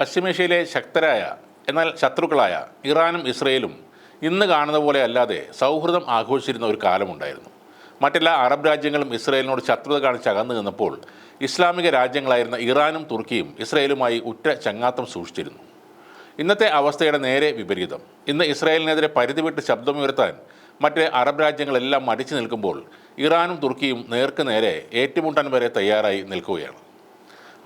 പശ്ചിമേഷ്യയിലെ ശക്തരായ എന്നാൽ ശത്രുക്കളായ ഇറാനും ഇസ്രയേലും ഇന്ന് കാണുന്ന പോലെ അല്ലാതെ സൗഹൃദം ആഘോഷിച്ചിരുന്ന ഒരു കാലമുണ്ടായിരുന്നു. മറ്റെല്ലാ അറബ് രാജ്യങ്ങളും ഇസ്രയേലിനോട് ശത്രുത കാണിച്ച് അകന്നു നിന്നപ്പോൾ ഇസ്ലാമിക രാജ്യങ്ങളായിരുന്ന ഇറാനും തുർക്കിയും ഇസ്രയേലുമായി ഉറ്റ ചങ്ങാത്തം സൂക്ഷിച്ചിരുന്നു. ഇന്നത്തെ അവസ്ഥയുടെ നേരെ വിപരീതം. ഇന്ന് ഇസ്രായേലിനെതിരെ പരിധി വിട്ട് ശബ്ദമുയർത്താൻ മറ്റ് അറബ് രാജ്യങ്ങളെല്ലാം മടിച്ചു നിൽക്കുമ്പോൾ ഇറാനും തുർക്കിയും നേർക്ക് നേരെ ഏറ്റുമുട്ടാൻ വരെ തയ്യാറായി നിൽക്കുകയാണ്.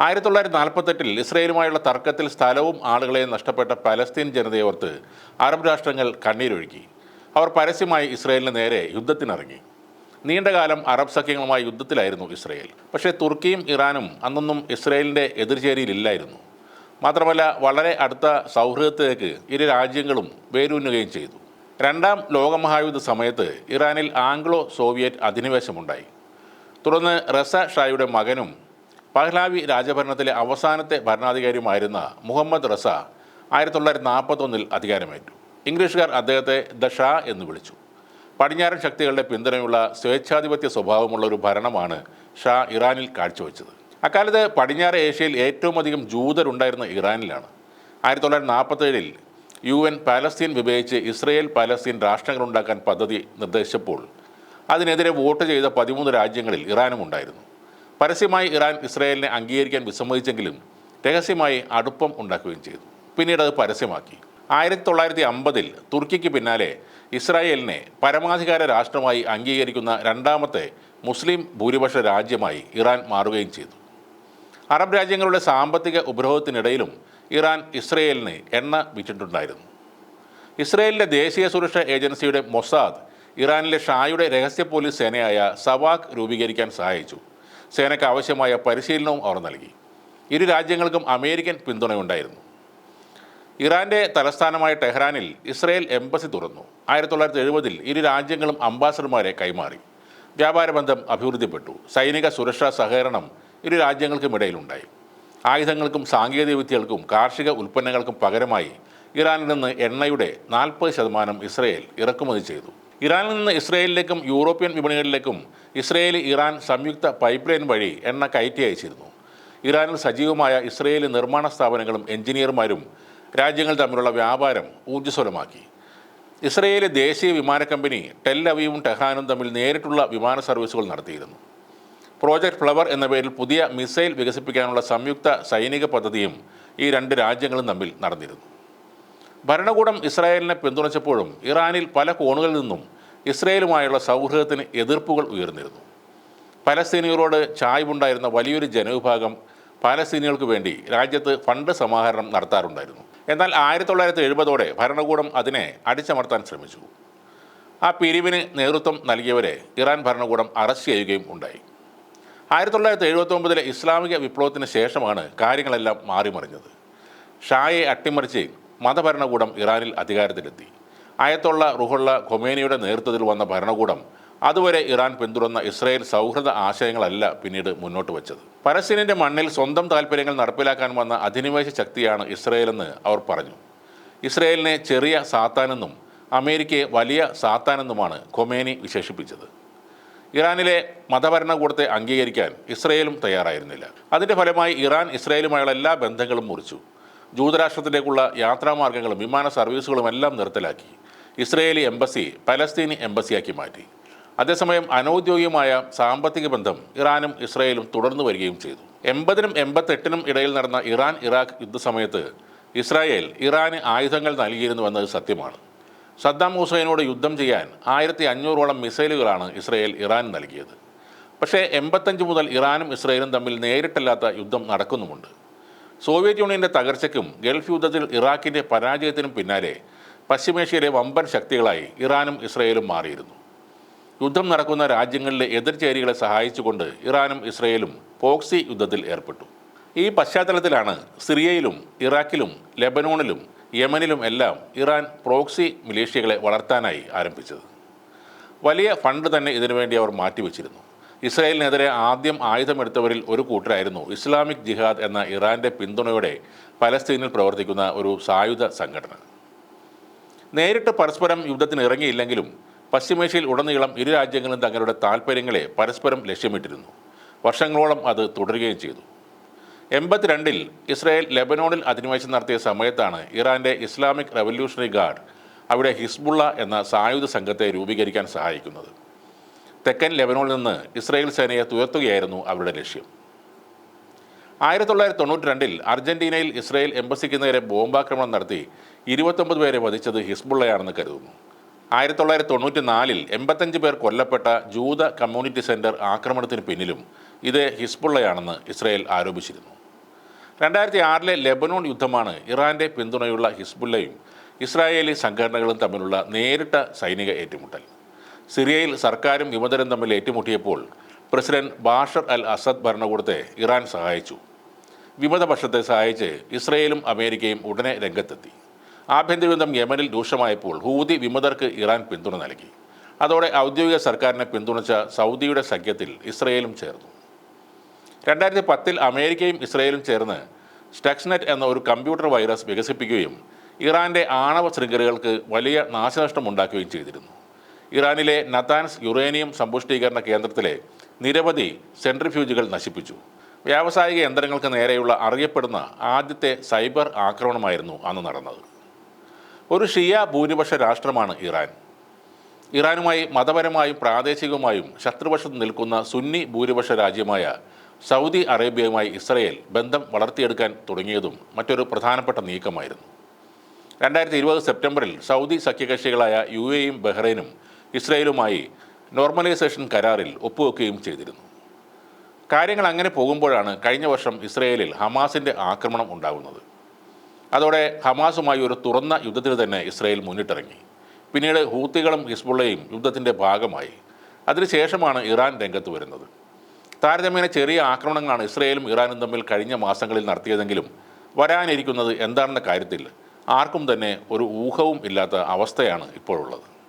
ആയിരത്തി തൊള്ളായിരത്തി നാൽപ്പത്തെട്ടിൽ ഇസ്രയേലുമായുള്ള തർക്കത്തിൽ സ്ഥലവും ആളുകളെയും നഷ്ടപ്പെട്ട പലസ്തീൻ ജനതയോർത്ത് അറബ് രാഷ്ട്രങ്ങൾ കണ്ണീരൊഴുക്കി. അവർ പരസ്യമായി ഇസ്രയേലിന് നേരെ യുദ്ധത്തിനിറങ്ങി. നീണ്ടകാലം അറബ് സഖ്യങ്ങളുമായി യുദ്ധത്തിലായിരുന്നു ഇസ്രയേൽ. പക്ഷേ തുർക്കിയും ഇറാനും അന്നൊന്നും ഇസ്രയേലിന്റെ എതിർചേരിയിലില്ലായിരുന്നു. മാത്രമല്ല വളരെ അടുത്ത സൗഹൃദത്തിലേക്ക് ഇരു രാജ്യങ്ങളും വേരൂന്നുകയും ചെയ്തു. രണ്ടാം ലോകമഹായുദ്ധ സമയത്ത് ഇറാനിൽ ആംഗ്ലോ സോവിയറ്റ് അധിനിവേശമുണ്ടായി. തുടർന്ന് റസ ഷായുടെ മകനും പഹ്ലാവി രാജഭരണത്തിലെ അവസാനത്തെ ഭരണാധികാരിയുമായിരുന്ന മുഹമ്മദ് റസ ആയിരത്തി തൊള്ളായിരത്തി നാൽപ്പത്തൊന്നിൽ അധികാരമേറ്റു. ഇംഗ്ലീഷുകാർ അദ്ദേഹത്തെ ദ ഷാ എന്ന് വിളിച്ചു. പടിഞ്ഞാറൻ ശക്തികളുടെ പിന്തുണയുള്ള സ്വേച്ഛാധിപത്യ സ്വഭാവമുള്ള ഒരു ഭരണമാണ് ഷാ ഇറാനിൽ കാഴ്ചവെച്ചത്. അക്കാലത്ത് പടിഞ്ഞാറ് ഏഷ്യയിൽ ഏറ്റവും അധികം ജൂതരുണ്ടായിരുന്ന ഇറാനിലാണ്. ആയിരത്തി തൊള്ളായിരത്തി നാൽപ്പത്തേഴിൽ യു എൻ പാലസ്തീൻ വിഭജിച്ച് ഇസ്രയേൽ പാലസ്തീൻ രാഷ്ട്രങ്ങളുണ്ടാക്കാൻ പദ്ധതി നിർദ്ദേശിച്ചപ്പോൾ അതിനെതിരെ വോട്ട് ചെയ്ത പതിമൂന്ന് രാജ്യങ്ങളിൽ ഇറാനും ഉണ്ടായിരുന്നു. പരസ്യമായി ഇറാൻ ഇസ്രായേലിനെ അംഗീകരിക്കാൻ വിസമ്മതിച്ചെങ്കിലും രഹസ്യമായി അടുപ്പം ഉണ്ടാക്കുകയും ചെയ്തു. പിന്നീട് അത് പരസ്യമാക്കി. ആയിരത്തി തൊള്ളായിരത്തി അമ്പതിൽ തുർക്കിക്ക് പിന്നാലെ ഇസ്രായേലിനെ പരമാധികാര രാഷ്ട്രമായി അംഗീകരിക്കുന്ന രണ്ടാമത്തെ മുസ്ലിം ഭൂരിപക്ഷ രാജ്യമായി ഇറാൻ മാറുകയും ചെയ്തു. അറബ് രാജ്യങ്ങളുടെ സാമ്പത്തിക ഉപരോധത്തിനിടയിലും ഇറാൻ ഇസ്രയേലിന് എണ്ണ വിറ്റിട്ടുണ്ടായിരുന്നു. ഇസ്രയേലിന്റെ ദേശീയ സുരക്ഷാ ഏജൻസിയുടെ മൊസാദ് ഇറാനിലെ ഷായുടെ രഹസ്യ പോലീസ് സേനയായ സവാഖ് രൂപീകരിക്കാൻ സഹായിച്ചു. സേനയ്ക്ക് ആവശ്യമായ പരിശീലനവും അവർ നൽകി. ഇരു രാജ്യങ്ങൾക്കും അമേരിക്കൻ പിന്തുണയുണ്ടായിരുന്നു. ഇറാന്റെ തലസ്ഥാനമായ ടെഹ്റാനിൽ ഇസ്രയേൽ എംബസി തുറന്നു. ആയിരത്തി തൊള്ളായിരത്തി എഴുപതിൽ ഇരു രാജ്യങ്ങളും അംബാസഡർമാരെ കൈമാറി. വ്യാപാര ബന്ധം അഭിവൃദ്ധിപ്പെട്ടു. സൈനിക സുരക്ഷാ സഹകരണം ഇരു രാജ്യങ്ങൾക്കുമിടയിലുണ്ടായി ആയുധങ്ങൾക്കും സാങ്കേതിക വിദ്യകൾക്കും കാർഷിക ഉൽപ്പന്നങ്ങൾക്കും പകരമായി ഇറാനിൽ നിന്ന് എണ്ണയുടെ നാൽപ്പത് ശതമാനം ഇസ്രയേൽ ഇറക്കുമതി ചെയ്തു. ഇറാനിൽ നിന്ന് ഇസ്രയേലിലേക്കും യൂറോപ്യൻ വിപണികളിലേക്കും ഇസ്രയേൽ ഇറാൻ സംയുക്ത പൈപ്പ് ലൈൻ വഴി എണ്ണ കയറ്റി അയച്ചിരുന്നു. ഇറാനിൽ സജീവമായ ഇസ്രയേലി നിർമ്മാണ സ്ഥാപനങ്ങളും എഞ്ചിനീയർമാരും രാജ്യങ്ങൾ തമ്മിലുള്ള വ്യാപാരം ഊർജസ്വലമാക്കി. ഇസ്രയേലി ദേശീയ വിമാന കമ്പനി ടെൽ അവീവും ടെഹാനും തമ്മിൽ നേരിട്ടുള്ള വിമാന സർവീസുകൾ നടത്തിയിരുന്നു. പ്രോജക്റ്റ് ഫ്ലവർ എന്ന പേരിൽ പുതിയ മിസൈൽ വികസിപ്പിക്കാനുള്ള സംയുക്ത സൈനിക പദ്ധതിയും ഈ രണ്ട് രാജ്യങ്ങളും തമ്മിൽ നടന്നിരുന്നു. ഭരണകൂടം ഇസ്രായേലിനെ പിന്തുണച്ചപ്പോഴും ഇറാനിൽ പല കോണുകളിൽ നിന്നും ഇസ്രായേലുമായുള്ള സൗഹൃദത്തിന് എതിർപ്പുകൾ ഉയർന്നിരുന്നു. പലസ്തീനികളോട് ചായ്വുണ്ടായിരുന്ന വലിയൊരു ജനവിഭാഗം പാലസ്തീനികൾക്ക് വേണ്ടി രാജ്യത്ത് ഫണ്ട് സമാഹരണം നടത്താറുണ്ടായിരുന്നു. എന്നാൽ ആയിരത്തി തൊള്ളായിരത്തി എഴുപതോടെ ഭരണകൂടം അതിനെ അടിച്ചമർത്താൻ ശ്രമിച്ചു. ആ പിരിവിന് നേതൃത്വം നൽകിയവരെ ഇറാൻ ഭരണകൂടം അറസ്റ്റ് ചെയ്യുകയും ഉണ്ടായി. ആയിരത്തി തൊള്ളായിരത്തി എഴുപത്തി ഒമ്പതിലെ ഇസ്ലാമിക വിപ്ലവത്തിന് ശേഷമാണ് കാര്യങ്ങളെല്ലാം മാറിമറിഞ്ഞത്. ഷായെ അട്ടിമറിച്ച് മതഭരണകൂടം ഇറാനിൽ അധികാരത്തിലെത്തി. ആയത്തുള്ള റുഹുള്ള ഖൊമേനിയുടെ നേതൃത്വത്തിൽ വന്ന ഭരണകൂടം അതുവരെ ഇറാൻ പിന്തുടർന്ന ഇസ്രായേൽ സൗഹൃദ ആശയങ്ങളല്ല പിന്നീട് മുന്നോട്ട് വച്ചത്. പലസ്തീനിന്റെ മണ്ണിൽ സ്വന്തം താല്പര്യങ്ങൾ നടപ്പിലാക്കാൻ വന്ന അധിനിവേശ ശക്തിയാണ് ഇസ്രായേലെന്ന് അവർ പറഞ്ഞു. ഇസ്രായേലിനെ ചെറിയ സാത്താനെന്നും അമേരിക്കയെ വലിയ സാത്താനെന്നുമാണ് ഖൊമേനി വിശേഷിപ്പിച്ചത്. ഇറാനിലെ മതഭരണകൂടത്തെ അംഗീകരിക്കാൻ ഇസ്രയേലും തയ്യാറായിരുന്നില്ല. അതിന്റെ ഫലമായി ഇറാൻ ഇസ്രയേലുമായുള്ള എല്ലാ ബന്ധങ്ങളും മുറിച്ചു. ജൂതരാഷ്ട്രത്തിലേക്കുള്ള യാത്രാമാർഗങ്ങളും വിമാന സർവീസുകളും എല്ലാം നിർത്തലാക്കി. ഇസ്രയേലി എംബസി പലസ്തീനി എംബസിയാക്കി മാറ്റി. അതേസമയം അനൗദ്യോഗികമായ സാമ്പത്തിക ബന്ധം ഇറാനും ഇസ്രയേലും തുടർന്നു വരികയും ചെയ്തു. എൺപതിനും എൺപത്തെട്ടിനും ഇടയിൽ നടന്ന ഇറാൻ ഇറാഖ് യുദ്ധസമയത്ത് ഇസ്രായേൽ ഇറാന് ആയുധങ്ങൾ നൽകിയിരുന്നുവെന്നത് സത്യമാണ്. സദ്ദാം ഹുസൈനോട് യുദ്ധം ചെയ്യാൻ ആയിരത്തി അഞ്ഞൂറോളം മിസൈലുകളാണ് ഇസ്രയേൽ ഇറാൻ നൽകിയത്. പക്ഷേ എൺപത്തഞ്ച് മുതൽ ഇറാനും ഇസ്രയേലും തമ്മിൽ നേരിട്ടല്ലാത്ത യുദ്ധം നടക്കുന്നുമുണ്ട്. സോവിയറ്റ് യൂണിയന്റെ തകർച്ചയ്ക്കും ഗൾഫ് യുദ്ധത്തിൽ ഇറാഖിന്റെ പരാജയത്തിനും പിന്നാലെ പശ്ചിമേഷ്യയിലെ വമ്പൻ ശക്തികളായി ഇറാനും ഇസ്രയേലും മാറിയിരുന്നു. യുദ്ധം നടക്കുന്ന രാജ്യങ്ങളിലെ എതിർചേരികളെ സഹായിച്ചുകൊണ്ട് ഇറാനും ഇസ്രയേലും പോക്സി യുദ്ധത്തിൽ ഏർപ്പെട്ടു. ഈ പശ്ചാത്തലത്തിലാണ് സിറിയയിലും ഇറാഖിലും ലെബനോണിലും യമനിലും എല്ലാം ഇറാൻ പ്രോക്സി മിലേഷ്യകളെ വളർത്താനായി ആരംഭിച്ചത്. വലിയ ഫണ്ട് തന്നെ ഇതിനുവേണ്ടി അവർ മാറ്റിവെച്ചിരുന്നു. ഇസ്രായേലിനെതിരെ ആദ്യം ആയുധമെടുത്തവരിൽ ഒരു കൂട്ടരായിരുന്നു ഇസ്ലാമിക് ജിഹാദ് എന്ന ഇറാന്റെ പിന്തുണയോടെ പലസ്തീനിൽ പ്രവർത്തിക്കുന്ന ഒരു സായുധ സംഘടന. നേരിട്ട് പരസ്പരം യുദ്ധത്തിന് ഇറങ്ങിയില്ലെങ്കിലും പശ്ചിമേഷ്യയിൽ ഉടനീളം ഇരു രാജ്യങ്ങളും തങ്ങളുടെ താൽപ്പര്യങ്ങളെ പരസ്പരം ലക്ഷ്യമിട്ടിരുന്നു. വർഷങ്ങളോളം അത് തുടരുകയും ചെയ്തു. എൺപത്തിരണ്ടിൽ ഇസ്രായേൽ ലെബനോണിൽ അധിനിവേശം നടത്തിയ സമയത്താണ് ഇറാന്റെ ഇസ്ലാമിക് റവല്യൂഷണറി ഗാർഡ് അവിടെ ഹിസ്ബുള്ള എന്ന സായുധ സംഘത്തെ രൂപീകരിക്കാൻ സഹായിക്കുന്നത്. തെക്കൻ ലെബനോണിൽ നിന്ന് ഇസ്രായേൽ സേനയെ തുയർത്തുകയായിരുന്നു അവരുടെ ലക്ഷ്യം. ആയിരത്തി തൊള്ളായിരത്തി തൊണ്ണൂറ്റി രണ്ടിൽ അർജന്റീനയിൽ ഇസ്രായേൽ എംബസിക്ക് നേരെ ബോംബാക്രമണം നടത്തി ഇരുപത്തൊമ്പത് പേരെ വധിച്ചത് ഹിസ്ബുള്ളയാണെന്ന് കരുതുന്നു. ആയിരത്തി തൊള്ളായിരത്തി തൊണ്ണൂറ്റി നാലിൽ എൺപത്തഞ്ച് പേർ കൊല്ലപ്പെട്ട ജൂത കമ്മ്യൂണിറ്റി സെന്റർ ആക്രമണത്തിന് പിന്നിലും ഇത് ഹിസ്ബുള്ളയാണെന്ന് ഇസ്രായേൽ ആരോപിച്ചിരുന്നു. രണ്ടായിരത്തി ആറിലെ ലെബനോൺ യുദ്ധമാണ് ഇറാന്റെ പിന്തുണയുള്ള ഹിസ്ബുള്ളയും ഇസ്രായേലി സംഘടനകളും തമ്മിലുള്ള നേരിട്ട സൈനിക ഏറ്റുമുട്ടൽ. സിറിയയിൽ സർക്കാരും വിമതരും തമ്മിൽ ഏറ്റുമുട്ടിയപ്പോൾ പ്രസിഡന്റ് ബാഷർ അൽ അസദ് ഭരണകൂടത്തെ ഇറാൻ സഹായിച്ചു. വിമതപക്ഷത്തെ സഹായിച്ച് ഇസ്രയേലും അമേരിക്കയും ഉടനെ രംഗത്തെത്തി. ആഭ്യന്തരയുദ്ധം യമനിൽ രൂക്ഷമായപ്പോൾ ഹൂതി വിമതർക്ക് ഇറാൻ പിന്തുണ നൽകി. അതോടെ ഔദ്യോഗിക സർക്കാരിനെ പിന്തുണച്ച സൗദിയുടെ സഖ്യത്തിൽ ഇസ്രയേലും ചേർന്നു. രണ്ടായിരത്തി പത്തിൽ അമേരിക്കയും ഇസ്രയേലും ചേർന്ന് സ്റ്റക്സ്നെറ്റ് എന്ന ഒരു കമ്പ്യൂട്ടർ വൈറസ് വികസിപ്പിക്കുകയും ഇറാന്റെ ആണവ ശൃംഖലകൾക്ക് വലിയ നാശനഷ്ടം ഉണ്ടാക്കുകയും ചെയ്തിരുന്നു. ഇറാനിലെ നതാൻസ് യുറേനിയം സമ്പുഷ്ടീകരണ കേന്ദ്രത്തിലെ നിരവധി സെൻട്രിഫ്യൂജുകൾ നശിപ്പിച്ചു. വ്യാവസായിക യന്ത്രങ്ങൾക്ക് നേരെയുള്ള അറിയപ്പെടുന്ന ആദ്യത്തെ സൈബർ ആക്രമണമായിരുന്നു അന്ന് നടന്നത്. ഒരു ഷിയ ഭൂരിപക്ഷ രാഷ്ട്രമാണ് ഇറാൻ. ഇറാനുമായി മതപരമായും പ്രാദേശികമായും ശത്രുപക്ഷത്ത് നിൽക്കുന്ന സുന്നി ഭൂരിപക്ഷ രാജ്യമായ സൗദി അറേബ്യയുമായി ഇസ്രയേൽ ബന്ധം വളർത്തിയെടുക്കാൻ തുടങ്ങിയതും മറ്റൊരു പ്രധാനപ്പെട്ട നീക്കമായിരുന്നു. രണ്ടായിരത്തി ഇരുപത് സെപ്റ്റംബറിൽ സൗദി സഖ്യകക്ഷികളായ യു എയും ബഹ്റൈനും ഇസ്രയേലുമായി നോർമലൈസേഷൻ കരാറിൽ ഒപ്പുവെക്കുകയും ചെയ്തിരുന്നു. കാര്യങ്ങൾ അങ്ങനെ പോകുമ്പോഴാണ് കഴിഞ്ഞ വർഷം ഇസ്രയേലിൽ ഹമാസിന്റെ ആക്രമണം ഉണ്ടാകുന്നത്. അതോടെ ഹമാസുമായി ഒരു തുറന്ന യുദ്ധത്തിന് തന്നെ ഇസ്രയേൽ മുന്നിട്ടിറങ്ങി. പിന്നീട് ഹൂത്തികളും ഹിസ്ബുള്ളയും യുദ്ധത്തിന്റെ ഭാഗമായി. അതിനുശേഷമാണ് ഇറാൻ രംഗത്ത് വരുന്നത്. താരതമ്യേന ചെറിയ ആക്രമണങ്ങളാണ് ഇസ്രയേലും ഇറാനും തമ്മിൽ കഴിഞ്ഞ മാസങ്ങളിൽ നടത്തിയതെങ്കിലും വരാനിരിക്കുന്നത് എന്താണെന്ന കാര്യത്തിൽ ആർക്കും തന്നെ ഒരു ഊഹവും ഇല്ലാത്ത അവസ്ഥയാണ് ഇപ്പോഴുള്ളത്.